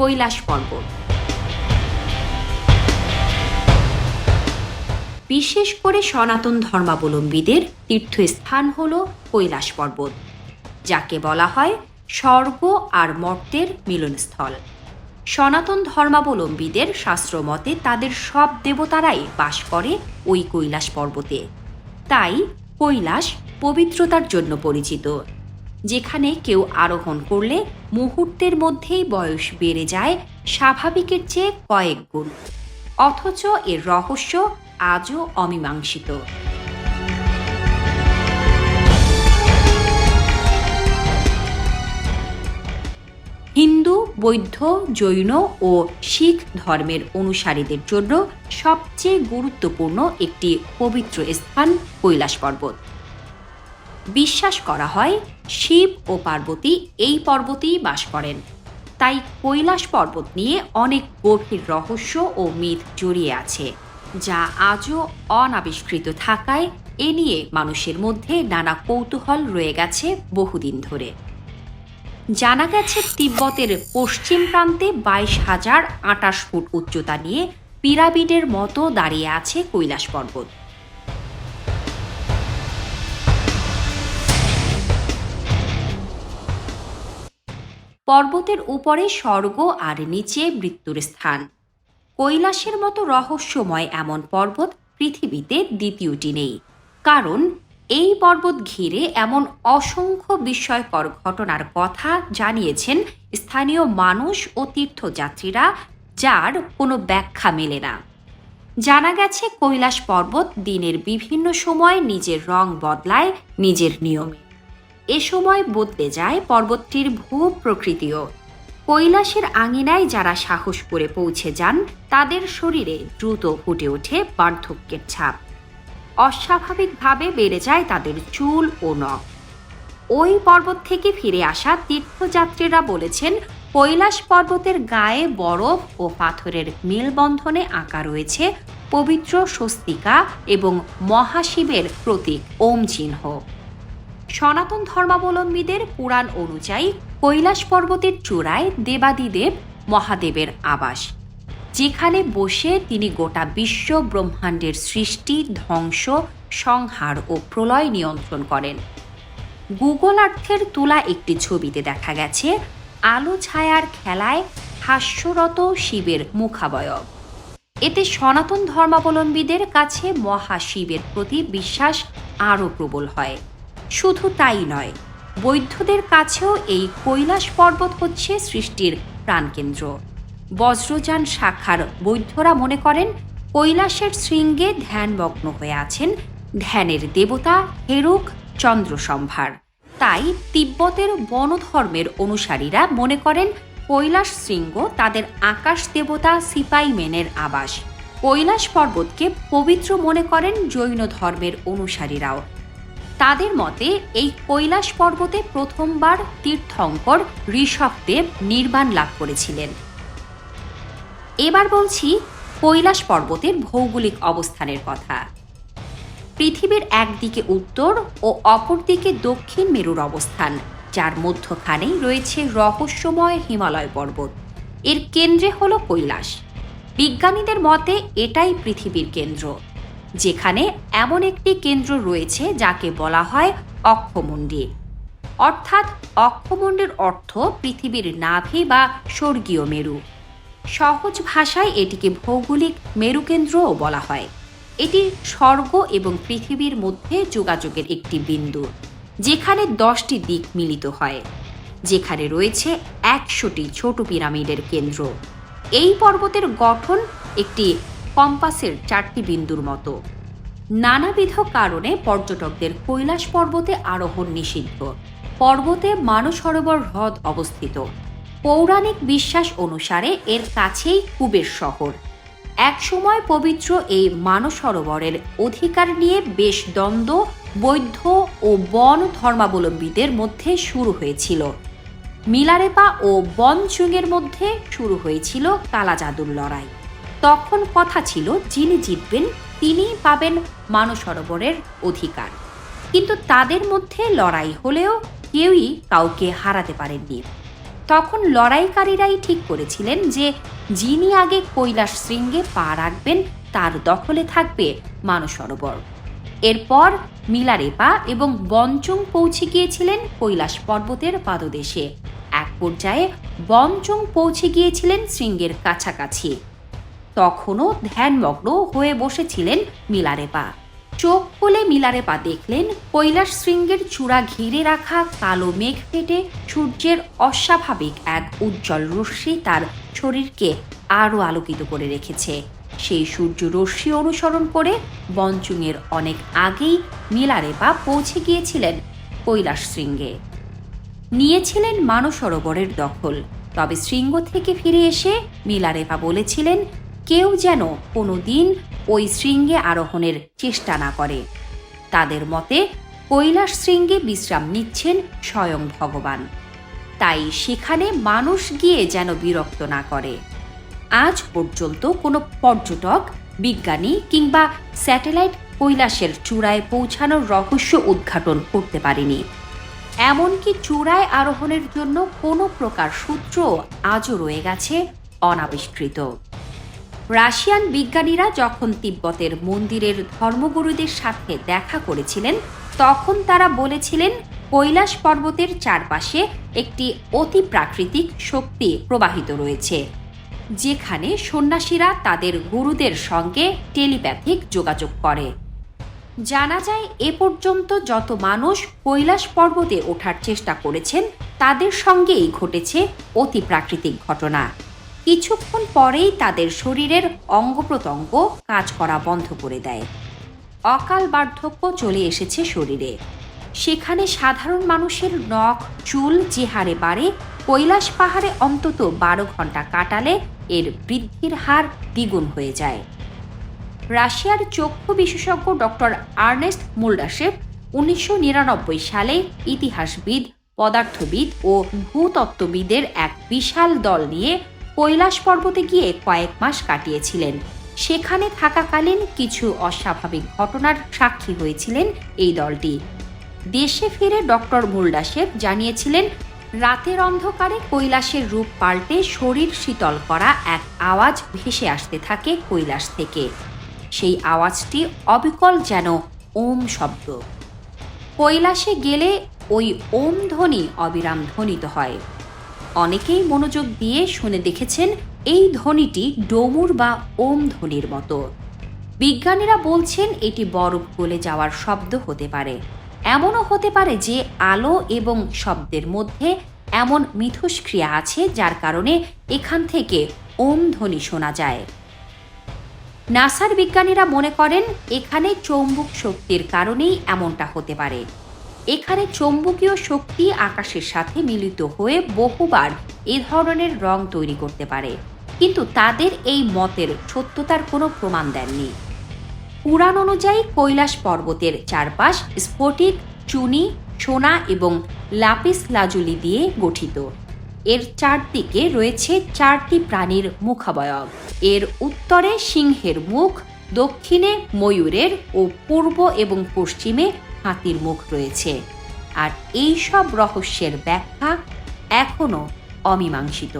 কৈলাস পর্বত বিশেষ করে সনাতন ধর্মাবলম্বীদের তীর্থস্থান হল কৈলাস পর্বত, যাকে বলা হয় স্বর্গ আর মর্তের মিলনস্থল। সনাতন ধর্মাবলম্বীদের শাস্ত্রমতে তাদের সব দেবতারাই বাস করে ওই কৈলাস পর্বতে। তাই কৈলাস পবিত্রতার জন্য পরিচিত। যেখানে কেউ আরোহণ করলে মুহূর্তের মধ্যেই বয়স বেড়ে যায় স্বাভাবিকের চেয়ে কয়েক গুণ। অথচ এর রহস্য আজও অমীমাংসিত। হিন্দু, বৌদ্ধ, জৈন ও শিখ ধর্মের অনুসারীদের জন্য সবচেয়ে গুরুত্বপূর্ণ একটি পবিত্র স্থান কৈলাস পর্বত। বিশ্বাস করা হয় শিব ও পার্বতী এই পর্বতেই বাস করেন। তাই কৈলাস পর্বত নিয়ে অনেক গভীর রহস্য ও মিথ জড়িয়ে আছে, যা আজও অনাবিষ্কৃত থাকায় এ নিয়ে মানুষের মধ্যে নানা কৌতূহল রয়ে গেছে বহুদিন ধরে। জানা গেছে, তিব্বতের পশ্চিম প্রান্তে বাইশ হাজার আটাশ ফুট উচ্চতা নিয়ে পিরামিডের মতো দাঁড়িয়ে আছে কৈলাস পর্বত। পর্বতের উপরে স্বর্গ আর নিচে মৃত্যুর স্থান। কৈলাসের মতো রহস্যময় এমন পর্বত পৃথিবীতে দ্বিতীয়টি নেই। কারণ, এই পর্বত ঘিরে এমন অসংখ্য বিস্ময়কর ঘটনার কথা জানিয়েছেন স্থানীয় মানুষ ও তীর্থযাত্রীরা, যার কোনো ব্যাখ্যা মেলে না। জানা গেছে, কৈলাস পর্বত দিনের বিভিন্ন সময় নিজের রং বদলায় নিজের নিয়মে। এ সময় বদলে যায় পর্বতটির ভূ প্রকৃতিও কৈলাসের আঙিনায় যারা সাহস করে পৌঁছে যান, তাদের শরীরে দ্রুত ফুটে ওঠে বার্ধক্যের ছাপ। অস্বাভাবিকভাবে বেড়ে যায় তাদের চুল ও নখ। ওই পর্বত থেকে ফিরে আসা তীর্থযাত্রীরা বলেছেন, কৈলাস পর্বতের গায়ে বরফ ও পাথরের মেলবন্ধনে আঁকা রয়েছে পবিত্র স্বস্তিকা এবং মহাশিবের প্রতীক ওম চিহ্ন সনাতন ধর্মাবলম্বীদের পুরাণ অনুযায়ী কৈলাস পর্বতের চূড়ায় দেবাদিদেব মহাদেবের আবাস। যেখানে বসে তিনি গোটা বিশ্ব ব্রহ্মাণ্ডের সৃষ্টি, ধ্বংস, সংহার ও প্রলয় নিয়ন্ত্রণ করেন। গুগল আর্থের তোলা একটি ছবিতে দেখা গেছে, আলো ছায়ার খেলায় হাস্যরত শিবের মুখাবয়ব। এতে সনাতন ধর্মাবলম্বীদের কাছে মহাশিবের প্রতি বিশ্বাস আরও প্রবল হয়। শুধু তাই নয়, বৌদ্ধদের কাছেও এই কৈলাস পর্বত হচ্ছে সৃষ্টির প্রাণকেন্দ্র। বজ্রযান শাখার বৌদ্ধরা মনে করেন, কৈলাসের শৃঙ্গে ধ্যানমগ্ন হয়ে আছেন ধ্যানের দেবতা হেরুক চন্দ্রসম্ভার। তাই তিব্বতের বনধর্মের অনুসারীরা মনে করেন, কৈলাস শৃঙ্গ তাদের আকাশ দেবতা সিপাইমেনের আবাস। কৈলাস পর্বতকে পবিত্র মনে করেন জৈন ধর্মের অনুসারীরাও। তাদের মতে, এই কৈলাস পর্বতে প্রথমবার তীর্থঙ্কর ঋষভদেব নির্বাণ লাভ করেছিলেন। এবার বলছি, কৈলাস পর্বতের ভৌগোলিক অবস্থানের কথা। পৃথিবীর একদিকে উত্তর ও অপরদিকে দক্ষিণ মেরুর অবস্থান, যার মধ্যখানেই রয়েছে রহস্যময় হিমালয় পর্বত। এর কেন্দ্রে হলো কৈলাস। বিজ্ঞানীদের মতে, এটাই পৃথিবীর কেন্দ্র। যেখানে এমন একটি কেন্দ্র রয়েছে যাকে বলা হয় অক্ষমুণ্ডী। অর্থাৎ অক্ষমুণ্ডের অর্থ পৃথিবীর নাভি বা স্বর্গীয় মেরু। সহজ ভাষায় এটিকে ভৌগোলিক মেরুকেন্দ্রও বলা হয়। এটি স্বর্গ এবং পৃথিবীর মধ্যে যোগাযোগের একটি বিন্দু, যেখানে দশটি দিক মিলিত হয়, যেখানে রয়েছে একশোটি ছোট পিরামিডের কেন্দ্র। এই পর্বতের গঠন একটি কম্পাসের চারটি বিন্দুর মতো। নানাবিধ কারণে পর্যটকদের কৈলাস পর্বতে আরোহণ নিষিদ্ধ। পর্বতে মানসরোবর হ্রদ অবস্থিত। পৌরাণিক বিশ্বাস অনুসারে এর কাছেই কুবের শহর। একসময় পবিত্র এই মানসরোবরের অধিকার নিয়ে বেশ দ্বন্দ্ব বৌদ্ধ ও বন ধর্মাবলম্বীদের মধ্যে শুরু হয়েছিল। মিলারেপা ও বনচুংয়ের মধ্যে শুরু হয়েছিল কালাজাদুর লড়াই। তখন কথা ছিল, যিনি জিতবেন, তিনিই পাবেন মানসরোবরের অধিকার। কিন্তু তাদের মধ্যে লড়াই হলেও কেউই কাউকে হারাতে পারেননি। তখন লড়াইকারীরাই ঠিক করেছিলেন যে, যিনি আগে কৈলাস শৃঙ্গে পা রাখবেন, তার দখলে থাকবে মানসরোবর এরপর মিলারেপা এবং বঞ্চং পৌঁছে গিয়েছিলেন কৈলাস পর্বতের পাদদেশে। এক পর্যায়ে বঞ্চং পৌঁছে গিয়েছিলেন শৃঙ্গের কাছাকাছি। তখনও ধ্যানমগ্ন হয়ে বসেছিলেন মিলারেপা। চোখ খুলে মিলারেপা দেখলেন কৈলাস শৃঙ্গের চূড়া ঘিরে রাখা কালো মেঘ ফেটে সূর্যের অস্বাভাবিক এক উজ্জ্বল রশ্মি তার শরীরকে আরও আলোকিত করে রেখেছে। সেই সূর্য রশ্মি অনুসরণ করে বঞ্চুংয়ের অনেক আগেই মিলারেপা পৌঁছে গিয়েছিলেন কৈলাস শৃঙ্গে। নিয়েছিলেন মানসরোবরের দখল, তবে শৃঙ্গ থেকে ফিরে এসে মিলারেপা বলেছিলেন কেউ যেন কোনো দিন ওই শৃঙ্গে আরোহণের চেষ্টা না করে। তাদের মতে, কৈলাস শৃঙ্গে বিশ্রাম নিচ্ছেন স্বয়ং ভগবান। তাই সেখানে মানুষ গিয়ে যেন বিরক্ত না করে। আজ পর্যন্ত কোনো পর্যটক, বিজ্ঞানী কিংবা স্যাটেলাইট কৈলাসের চূড়ায় পৌঁছানোর রহস্য উদ্ঘাটন করতে পারেনি। এমনকি চূড়ায় আরোহণের জন্য কোনো প্রকার সূত্র আজও রয়ে গেছে অনাবিষ্কৃত। রাশিয়ান বিজ্ঞানীরা যখন তিব্বতের মন্দিরের ধর্মগুরুদের সাথে দেখা করেছিলেন, তখন তারা বলেছিলেন কৈলাস পর্বতের চারপাশে একটি অতি প্রাকৃতিক শক্তি প্রবাহিত রয়েছে, যেখানে সন্ন্যাসীরা তাদের গুরুদের সঙ্গে টেলিপ্যাথিক যোগাযোগ করে। জানা যায়, এ পর্যন্ত যত মানুষ কৈলাস পর্বতে ওঠার চেষ্টা করেছেন, তাদের সঙ্গেই ঘটেছে অতি প্রাকৃতিক ঘটনা। কিছুক্ষণ পরেই তাদের শরীরের অঙ্গ প্রত্যঙ্গ কাজ করা বন্ধ করে দেয়। অকাল বার্ধক্য চলে এসেছে শরীরে। সেখানে সাধারণ মানুষের নখ, চুল যে হারে বাড়ে, কৈলাস পাহাড়ে অন্তত বারো ঘণ্টা কাটালে এর বৃদ্ধির হার দ্বিগুণ হয়ে যায়। রাশিয়ার চক্ষু বিশেষজ্ঞ ডক্টর আর্নেস্ট মুল্ডাসেভ উনিশশো নিরানব্বই সালে ইতিহাসবিদ, পদার্থবিদ ও ভূতত্ত্ববিদের এক বিশাল দল নিয়ে কৈলাস পর্বতে গিয়ে কয়েক মাস কাটিয়েছিলেন। সেখানে থাকাকালীন কিছু অস্বাভাবিক ঘটনার সাক্ষী হয়েছিলেন এই দলটি। দেশে ফিরে ডক্টর মুল্ডাসেভ জানিয়েছিলেন, রাতের অন্ধকারে কৈলাসের রূপ পাল্টে শরীর শীতল করা এক আওয়াজ ভেসে আসতে থাকে কৈলাস থেকে। সেই আওয়াজটি অবিকল যেন ওম শব্দ। কৈলাসে গেলে ওই ওম ধ্বনি অবিরাম ধ্বনিত হয়। অনেকেই মনোযোগ দিয়ে শুনে দেখেছেন এই ধ্বনিটি ডমুর বা ওম ধ্বনির মতো। বিজ্ঞানীরা বলছেন এটি বরফ গলে যাওয়ার শব্দ হতে পারে। এমনও হতে পারে যে আলো এবং শব্দের মধ্যে এমন মিথস্ক্রিয়া আছে যার কারণে এখান থেকে ওম ধ্বনি শোনা যায়। নাসার বিজ্ঞানীরা মনে করেন এখানে চৌম্বক শক্তির কারণেই এমনটা হতে পারে। এখানে চৌম্বকীয় শক্তি আকাশের সাথে মিলিত হয়ে বহুবার এ ধরনের রং তৈরি করতে পারে। কিন্তু তাদের এই মতের সত্যতার কোনো প্রমাণ দেননি। পুরাণ অনুযায়ী কৈলাস পর্বতের চারপাশ স্ফটিক, চুনি, সোনা এবং লাপিস লাজুলি দিয়ে গঠিত। এর চারদিকে রয়েছে চারটি প্রাণীর মুখাবয়ব। এর উত্তরে সিংহের মুখ, দক্ষিণে ময়ূরের ও পূর্ব এবং পশ্চিমে হাতির মুখ রয়েছে। আর এই সব রহস্যের ব্যাখ্যা এখনও অমীমাংসিত।